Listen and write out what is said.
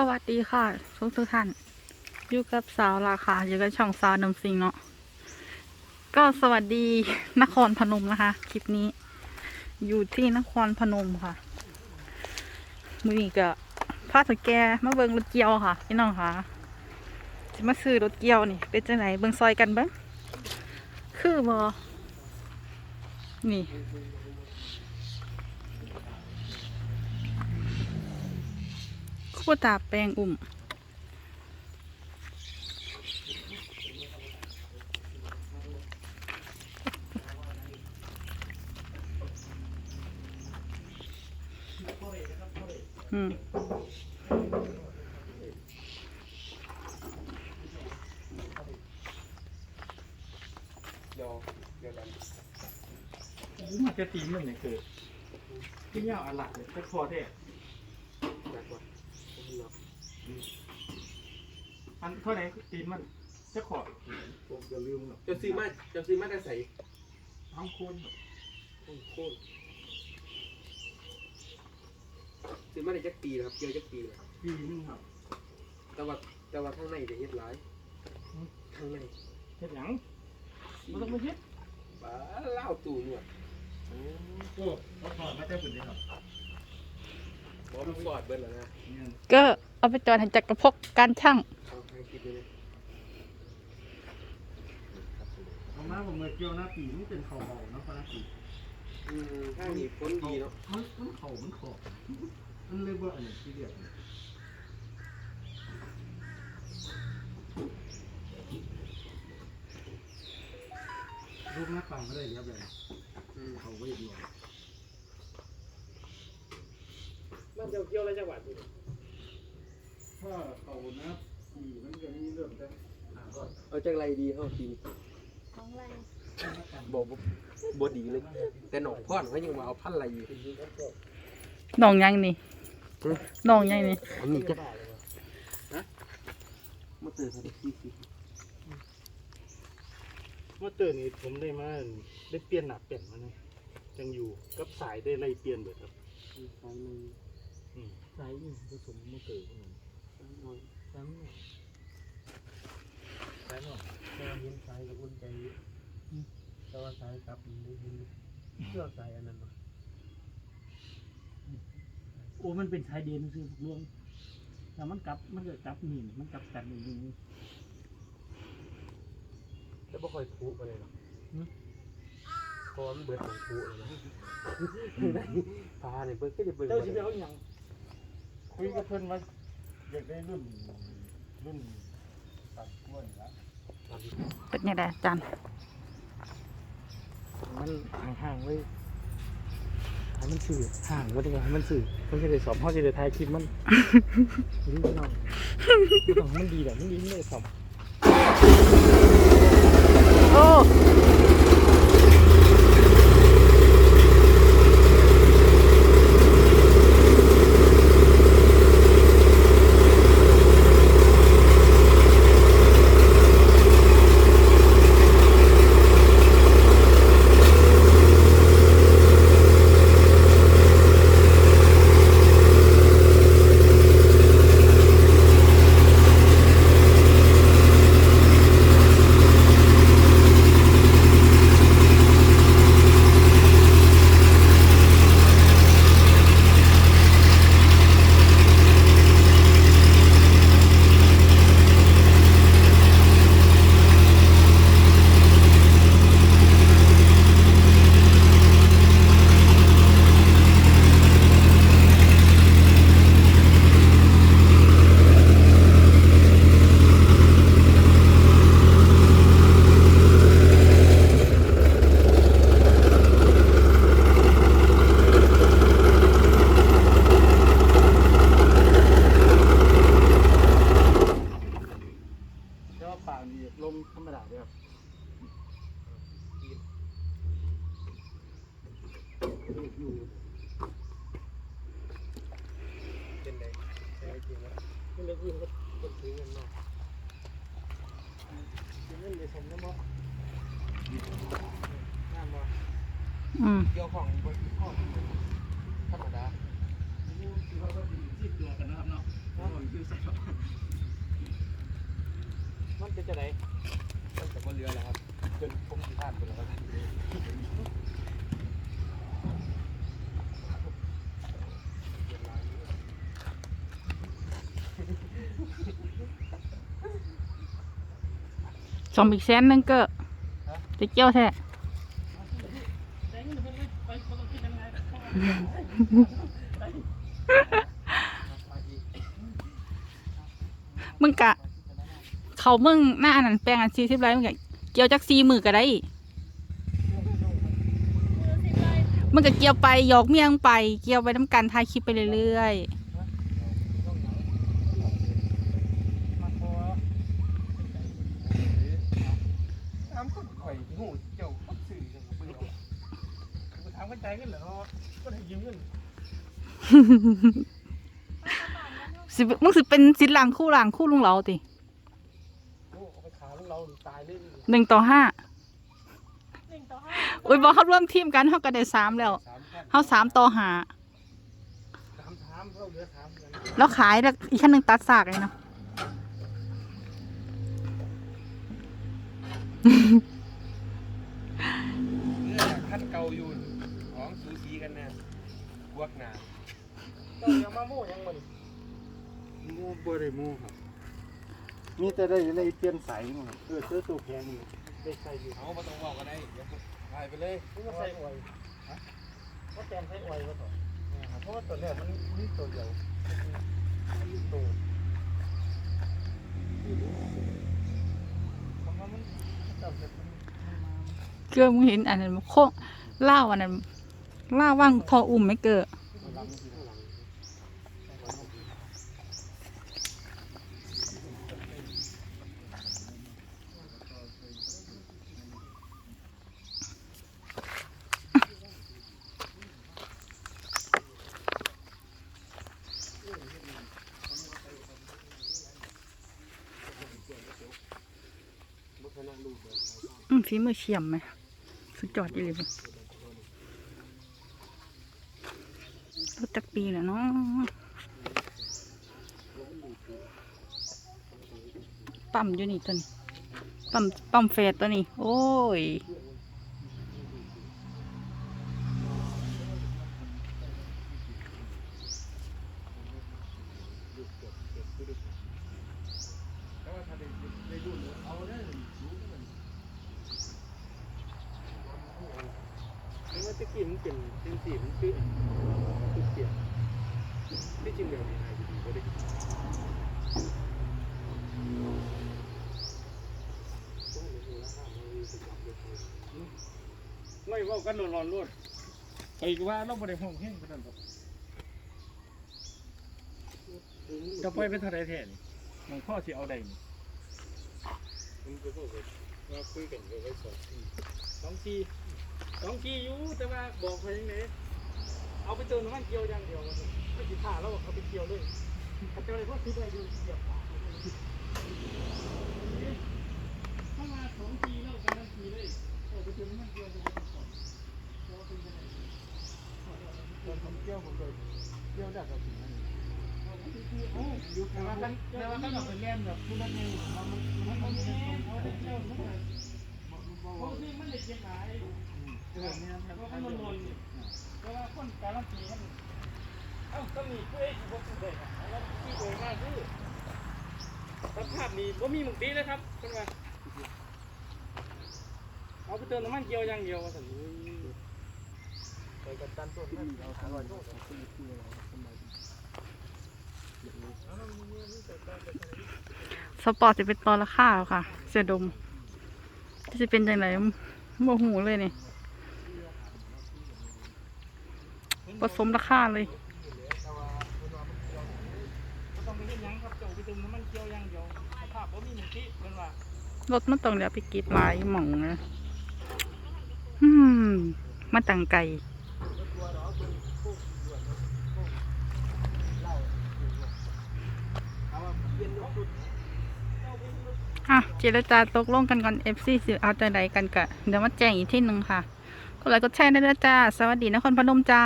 สวัสดีค่ะทุกทุกท่าน อยู่กับสาวราคาอยู่กับช่องสาวนำซิงเนาะก็สวัสดีนครพนมนะคะ คลิปนี้ อยู่ที่นครพนมค่ะ มือนี้ก็พาสแกมาเบิงรถเกียวค่ะ พี่น้องค่ะจะมาซื้อรถเกียวนี่ เป็นจังไหนเบิงซอยกันบิ้งคือบอนี่ คู่ตาแปลงอุ่มอืมมันจะตีมันเนี่ยคือที่ยาวอันหลักเลยแค่คอเท่ อันเท่าไหร่ตีนมันจะขอผมจะลืมหรอกจะซื้อมาจะซื้อมาได้ใส่ทั้งคนโค่นซื้อมาได้จักปีนะครับเกี่ยวจักปีนะครับปีนึงครับแต่ว่าแต่ว่าข้างในจะเฮ็ดหลายข้างในเห็ดหยังมันต้องมาเฮ็ดบ้าเล่าตู่นวดโอ้เราถอดมาแต่ฝุ่นเลยครับบอมนฟอดเบิ้ลแล้วนะเนี่ยก็ เอาไปจอดให้จักรพกการช่างเอาทางคิดดูเลยเอามาผมเมื่อเกี่ยวหน้าปีมันเป็นเข่าเบาเนาะพนักปีอืมข้างนี้พ้นดีเนาะมันมันเข่ามันขอบมันเลยว่าอันนี้ที่เรียกเนี่ยรูปหน้าปังก็ได้เรียบเลยอืมเขาไว้ดีกว่ามันจะเกี่ยวอะไรจังหวัดนี่ ถ้าเขานะปีมันจะมีเรื่องแต่หาก่อนเอาจังไรดีเฮาทีนี้บ่บ่บ่ดีเลย แต่หนองพ่อนเขายังมาเอาพันอะไรอยู่น้องยังนี่อืมน้องยังนี่อันนี้จะฮะมาเตือนเขาดิสิสิเมื่อเตือนนี้ผมได้มาได้เปลี่ยนหนักเปลี่ยนมาเนี่ยจังอยู่กับสายได้ไล่เปลี่ยนเบิดครับสายหนึ่งอืมสายนี่ผสมมะเขือพวกนั้นสาย หน่อยสายหน่อยสายหน่อยแต่ว่าเห็นสายกับอุ่นใจอยู่อืมแต่ว่าสายกลับมันได้ยินเชื่อสายอันนั้นมาโอ้มันเป็นสายเดียนคือพวกรวงแต่มันกลับมันก็กลับหนีมันกลับกันอย่างนี้แล้วบ่ค่อยพุไปเลยหรอกหืมเพราะว่ามันเบิดของพุเลยนะปลาเนี่ยเบิดก็จะเบิดเจ้าสิไปเอาอย่างคุยกับเพื่อนว่า อยากได้รุ่นรุ่นตัดกล้วยละเป็นยังไงอาจารย์มันห่างๆไว้ให้มันสื่อห่างไว้ดีกว่าให้มันสื่อไม่ใช่เลยสอบเขาจะได้ถ่ายคลิปมันนี่พี่น้องพี่น้องมันดีแบบมันดีไม่ได้สอบโอ้ แล้วป่านี่ลมธรรมดาเดียว อยู่เป็นไงเป็นไงจริงแล้วมันเลยยิงก็กดถึงกันเนาะ เล่นเลย สมน้ำมันน้ำมันอืมเกี่ยวของบนข้อธรรมดาเราก็ดีที่ตัวกันนะครับเนาะคมันเป็นจะไหนตั้งแต่ว่าเรือแล้วครับจนผมสิพลาดไปแล้วครับ สองอีกแสนหนึงก็จะเกี่ยวแท้ มึงกะ เขามึงหน้าอันนั้นแปลงอันซีสิบไรมึงกะเกี่ยวจักซีมือก็ได้ มึงก็เกี่ยวไปหยอกเมียงไป เกี่ยวไปน้ำกันถ่ายคลิปไปเรื่อยม ใจกันเหรอก็ได้ยืมเงินๆสิมึงสิเป็นสิทธิ์หลังคู่หลังคู่ลุงเราติโอ้เอาไปขาลูกเราตายเลยหนึ่งต่อห้าอุ้ยบอกเขาร่วมทีมกันเขาก็ได้สามแล้วสามพันเขาสามต่อห้าสามสามเราเหลือสามกันแล้วขายแล้วอีกขั้นหนึ่งตัดสากเลยเนาะ เรือขั้นเก่าอยู่ของสูสี กันแน่พวกหนาเจ้าอย่ามาโม่ยังมาดิมูบ่ได้มูครับมีแต่ได้ในเปลี่ยนสายมั้งเออเสื้อตัวแพงนี่ได้ใส่อยู่เอาบ่ต้องบอกกันได้เดี๋ยวไปไปเลยนี่ก็ใส่อวยฮะก็แตนใส่อวยก็ต่อเพราะว่าตัวเนี้ยมันมีตัวเดียวมันมีตัวผมว่ามันจับแบบมันมาเกือมึงเห็นอันนั้นโคเล่าวอันนั้นเล่าว่างทออุ่มไม่เกิดอืมฝีมือเฉียมไหมสุดยอดอีเลยรถ จักปีแล้วเนาะปั๊มอยู่นี่ตัวนี้ปั๊มปั๊มเฟสตัวนี้ โอ้ยนี่ว่าตะกี้มันเป็นจังซี่มันคือ คือเปลี่ยนที่จริงเดี๋ยวนี้หายดีบ่ได้ไม่ว่ากันนอนรวดไปว่าเราบ่ได้ห้องแห้งขนาดนั้นจะไปเป็นท่าไรแทนหลวงพ่อสิเอาใดนี่มันก็บอกว่าคุยกันไว้สองทีสองทีสองทีอยู่แต่ว่าบอกไปยังไง เอาไปเติมน้ำมันเกียวอย่างเดียวไม่ติดผ่าแล้วเอาไปเกียวเลยเขาจะอะไรพวกซื้อไปดูเกียวผ่าถ้ามาสองทีแล้วกันทันทีเลยเอาไปเติมน้ำมันเกียวจะเป็นสองแล้วเป็นยังไงตอนผมเกียวผมเลยเกียวได้กับสิ่งนั้นอยู่แต่ว่ากันแต่ว่ากันเราไปเล่นแบบผู้นั้นเองมันมันมันมันเกียวมันเราะที่มันเด็กยังไงเออเนี่ยเพรามันลน ราะว่าคนการันตีมันเอ้าก็มีเพื่อนพวกเด็กแล้วที่โดยมากคือสภาพนี้ว่ามีหมุกดีเลยครับเป็นไงเอาไปเติมน้ำมันเกียวอย่างเดียวมาสันไปกับตันต้นนั่นเราอร่อยทุกสปอร์ตจะเป็นตอนละค่าค่ะ เสียดมจะเป็นยังไงโมหูเลยนี่ ผสมราคาเลยต้องมีเรื่องยังครับเจ้าไปเติมน้ำมันเกียวอย่างเดียวสภาพว่ามีหมุกดีเป็นว่ารถมันต้องเดี๋ยวไปกิดหลายหม่องนะอืมมาตังไก่อะเจรจาตกลงกันก่อน FC สิเอาใจใดกันกะ เดี๋ยวมาแจ้งอีกที่หนึ่งค่ะ กดไลค์กดแชร์ได้แล้วจ้า สวัสดีนครพนมจ้า